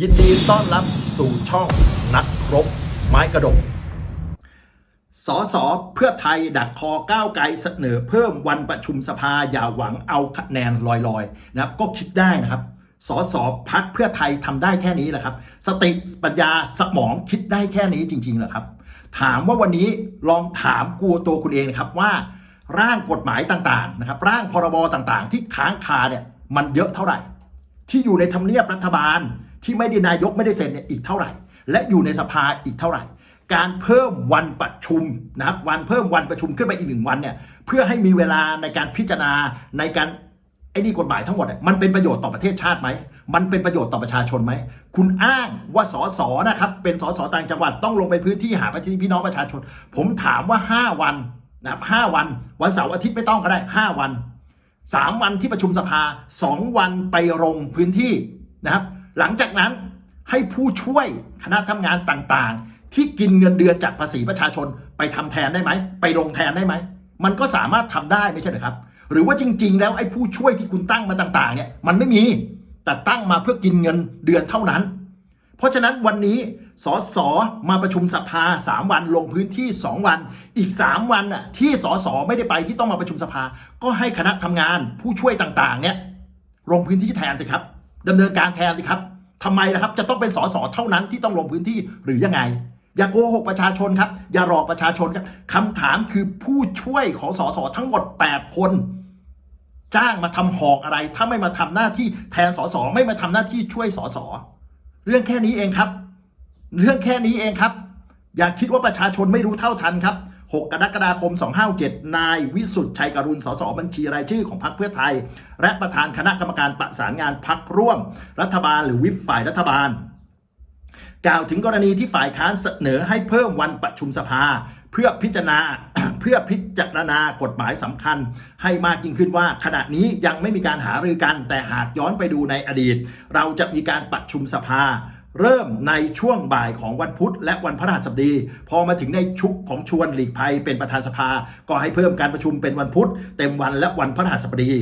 ยินดีต้อนรับสู่ช่องนักรบ ไม้กระดกสอสอเพื่อไทยดักคอก้าวไกลเสนอเพิ่มวันประชุมสภาอย่าหวังเอาคะแนนลอยๆนะครับ ก็คิดได้นะครับสอสอพักเพื่อไทยทำได้แค่นี้แหละครับ สติปัญญาสมองคิดได้แค่นี้จริงๆเหรอครับ ถามว่าวันนี้ลองถามกลัวตัวคุณเองนะครับว่า ร่างกฎหมายต่างๆนะครับ ร่างพรบต่างๆ ที่ค้างคาเนี่ยมันเยอะเท่าไหร่ ที่อยู่ในทำเนียบรัฐบาล ที่ไม่ได้นายกไม่ได้เซ็นเนี่ยอีกเท่าไหร่ และอยู่ในสภาอีกเท่าไหร่ การเพิ่มวันประชุมนะครับวันเพิ่มวันประชุมขึ้นไปอีกหนึ่งวันเนี่ยเพื่อให้มีเวลาในการพิจารณาในการไอ้นี่กฎหมายทั้งหมดมันเป็นประโยชน์ต่อประเทศชาติไหม มันเป็นประโยชน์ต่อประชาชนไหม คุณอ้างว่าสสนะครับ เป็นสสต่างจังหวัดต้องลงไปพื้นที่หาประชาพี่น้องประชาชน ผมถามว่า 5 วันนะห้าวัน วันเสาร์อาทิตย์ไม่ต้องก็ได้ 5 วันสามวันที่ประชุมสภาสองวันไปลงพื้นที่นะครับ หลังจากนั้นให้ผู้ช่วยคณะทำงานต่างๆ ที่กินเงินเดือนจากภาษีประชาชนไปทำแทนได้ไหม ไปลงแทนได้ไหม มันก็สามารถทำได้ไม่ใช่เหรอครับ หรือว่าจริง ๆ แล้วไอ้ผู้ช่วยที่คุณตั้งมาต่าง ๆ เนี่ยมันไม่มีแต่ตั้งมาเพื่อกินเงินเดือนเท่านั้น เพราะฉะนั้นวันนี้สสมาประชุมสภา 3 วันลงพื้นที่ 2 วัน อีก 3 วันน่ะที่สสไม่ได้ไปที่ต้องมาประชุมสภา ก็ให้คณะทำงานผู้ช่วยต่างๆเนี่ยลงพื้นที่แทนสิครับ ดำเนินการแทนสิครับทำไมล่ะครับจะต้องเป็นสสเท่านั้นที่ต้องลงพื้นที่หรือยังไง อย่าโกหกประชาชนครับ อย่าหลอกประชาชนครับคำถามคือผู้ช่วยของสสทั้งหมด 8 คน จ้างมาทำหอกอะไร ถ้าไม่มาทำหน้าที่แทนสสไม่มาทำหน้าที่ช่วยสสเรื่องแค่นี้เองครับ เรื่องแค่นี้เองครับ อย่าคิดว่าประชาชนไม่รู้เท่าทันครับ 6 กรกฎาคม 257 นายวิสุทธ์ชัยกรุณ สสบัญชีรายชื่อของพรรคเพื่อไทย และประธานคณะกรรมการประสานงานพรรคร่วม รัฐบาลหรือวิปฝ่ายรัฐบาล กล่าวถึงกรณีที่ฝ่ายค้านเสนอให้เพิ่มวันประชุมสภา เพื่อพิจารณาเพื่อพิจารณากฎหมายสำคัญ ให้มากยิ่งขึ้นว่า ขณะนี้ยังไม่มีการหารือกัน แต่หากย้อนไปดูในอดีต เราจะมีการประชุมสภา เริ่มในช่วงบ่ายของวันพุธและวันพฤหัสบดี พอมาถึงในชุกของชวนหลีกภัยเป็นประธานสภา ก็ให้เพิ่มการประชุมเป็นวันพุธเต็มวันและวันพฤหัสบดี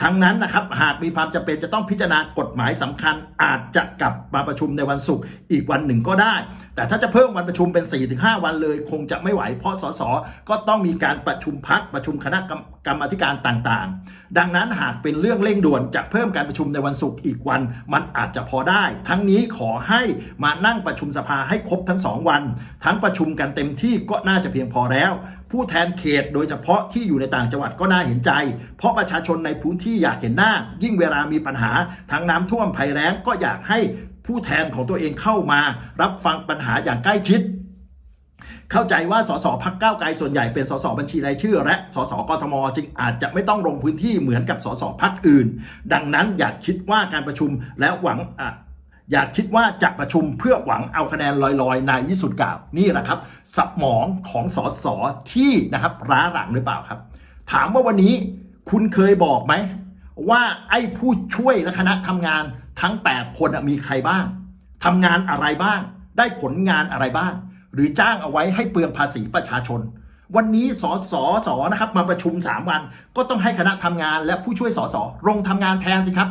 ทั้งนั้นนะครับหากมีความจำเป็นจะต้องพิจารณากฎหมายสำคัญ อาจจะกลับมาประชุมในวันศุกร์อีกวันหนึ่งก็ได้ แต่ถ้าจะเพิ่มวันประชุมเป็น 4-5 วันเลย คงจะไม่ไหวเพราะสสก็ต้องมีการประชุมพักประชุมคณะกรรม กรรมธิการต่างๆ ดังนั้นหากเป็นเรื่องเร่งด่วนจะเพิ่มการประชุมในวันศุกร์อีกวัน มันอาจจะพอได้ ทั้งนี้ขอให้มานั่งประชุมสภาให้ครบทั้งสองวัน ทั้งประชุมกันเต็มที่ก็น่าจะเพียงพอแล้ว ผู้แทนเขตโดยเฉพาะที่อยู่ในต่างจังหวัดก็น่าเห็นใจ เพราะประชาชนในพื้นที่อยากเห็นหน้า ยิ่งเวลามีปัญหาทั้งน้ำท่วมภัยแล้งก็อยากให้ผู้แทนของตัวเองเข้ามา รับฟังปัญหาอย่างใกล้ชิด เข้าใจว่าสสพักเก้าไกลส่วนใหญ่เป็นสสบัญชีรายชื่อ และสสกทม จึงอาจจะไม่ต้องลงพื้นที่เหมือนกับสสพักอื่น ดังนั้นอย่าคิดว่าการประชุมแล้วหวังอะอย่าคิดว่าจะประชุมเพื่อหวังเอาคะแนนลอยๆนายวิสุทธ์กล่าวนี่แหละครับสมองของสสที่นะครับร้าหลังหรือเปล่าครับ ถามว่าวันนี้คุณเคยบอกไหม ว่าไอ้ผู้ช่วยและคณะทำงานทั้ง 8 คนมีใครบ้างทำงานอะไรบ้าง ได้ผลงานอะไรบ้าง หรือจ้างเอาไว้ให้เปลืองภาษีประชาชน วันนี้สสสนะครับมาประชุม 3 วัน ก็ต้องให้คณะทำงานและผู้ช่วยสสลงทำงานแทนสิครับ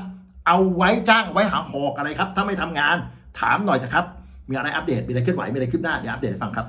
เอาไว้จ้างไว้หาหอกอะไรครับ ถ้าไม่ทำงานถามหน่อยนะครับ มีอะไรอัปเดตมีอะไรเคลื่อนไหวมีอะไรคืบหน้าเดี๋ยวอัปเดตให้ฟังครับ